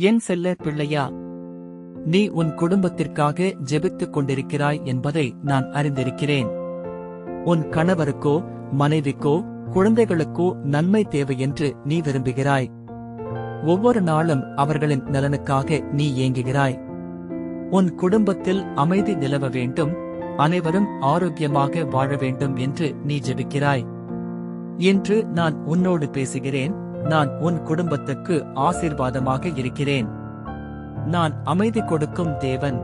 என் செல்ல பிள்ளையா நீ உன் குடும்பத்திற்காக ஜெபித்துக் கொண்டிருக்கிறாய் என்பதை நான் அறிந்திருக்கிறேன். உன் கணவருக்கோ மனைவிக்கோ குழந்தைகளுக்கோ நன்மை தேவை என்று நீ விரும்புகிறாய். ஒவ்வொரு நாளும் அவர்களின் நலனுக்காக நீ ஏங்குகிறாய். உன் குடும்பத்தில் அமைதி நிலவ வேண்டும் அனைவரும் ஆரோக்கியமாக வாழ வேண்டும் என்று நீ ஜெபிக்கிறாய். இன்று நான் உன்னோடு பேசுகிறேன் நான் உன் குடும்பத்துக்கு ஆசீர்வாதமாக இருக்கிறேன். நான் அமைதி கொடுக்கும் தேவன்.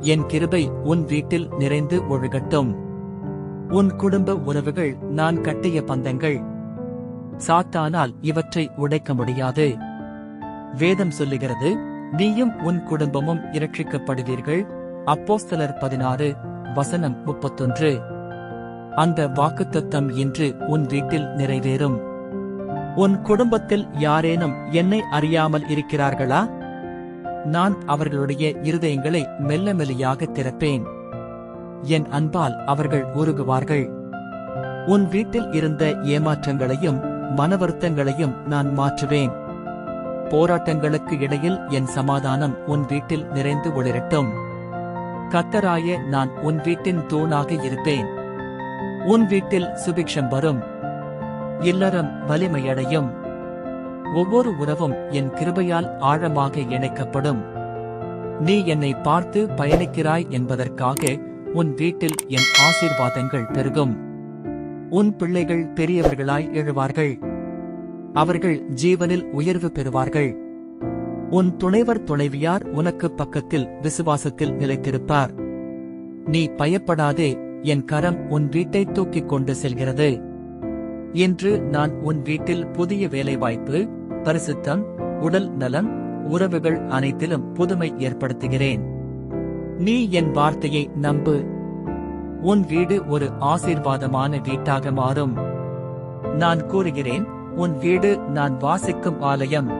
என் கிருபை உன் வீட்டில் நிறைந்து ஒழுகட்டும். உன் குடும்ப உறவுகள் நான் கட்டிய பந்தங்கள். சாத்தானால் இவற்றை உடைக்க முடியாது. வேதம் சொல்லுகிறது நீயும் உன் குடும்பமும் இரட்சிக்கப்படுவீர்கள். அப்போஸ்தலர் பதினாறு வசனம் முப்பத்தொன்று. அந்த வாக்குத்தத்தம் இன்று உன் வீட்டில் நிறைவேறும். உன் குடும்பத்தில் யாரேனும் என்னை அறியாமல் இருக்கிறார்களா? நான் அவர்களுடைய இருதயங்களை மெல்ல மெல்லியாக திறப்பேன். என் அன்பால் அவர்கள் உருகுவார்கள். உன் வீட்டில் இருந்த ஏமாற்றங்களையும் மனவருத்தங்களையும் நான் மாற்றுவேன். போராட்டங்களுக்கு இடையில் என் சமாதானம் உன் வீட்டில் நிறைந்து ஒளிரட்டும். கத்தராய நான் உன் வீட்டின் தூணாக இருப்பேன். உன் வீட்டில் சுபிக்ஷம் வரும். இல்லறம் வலிமையடையும். ஒவ்வொரு உறவும் என் கிருபையால் ஆழமாக இணைக்கப்படும். நீ என்னை பார்த்து பயணிக்கிறாய் என்பதற்காக உன் வீட்டில் என் ஆசீர்வாதங்கள் பெருகும். உன் பிள்ளைகள் பெரியவர்களாய் எழுவார்கள். அவர்கள் ஜீவனில் உயர்வு பெறுவார்கள். உன் துணைவர் துணைவியார் உனக்கு பக்கத்தில் விசுவாசத்தில் நிலைத்திருப்பார். நீ பயப்படாதே என் கரம் உன் வீட்டை தூக்கிக் கொண்டு செல்கிறது. இன்று நான் உன் வீட்டில் புதிய வேலைவாய்ப்பு பரிசுத்தம் உடல் நலம் உறவுகள் அனைத்திலும் புதுமை ஏற்படுத்துகிறேன். நீ என் வார்த்தையை நம்பு. உன் வீடு ஒரு ஆசீர்வாதமான வீட்டாக மாறும். நான் கூறுகிறேன் உன் வீடு நான் வாசிக்கும் ஆலயம்.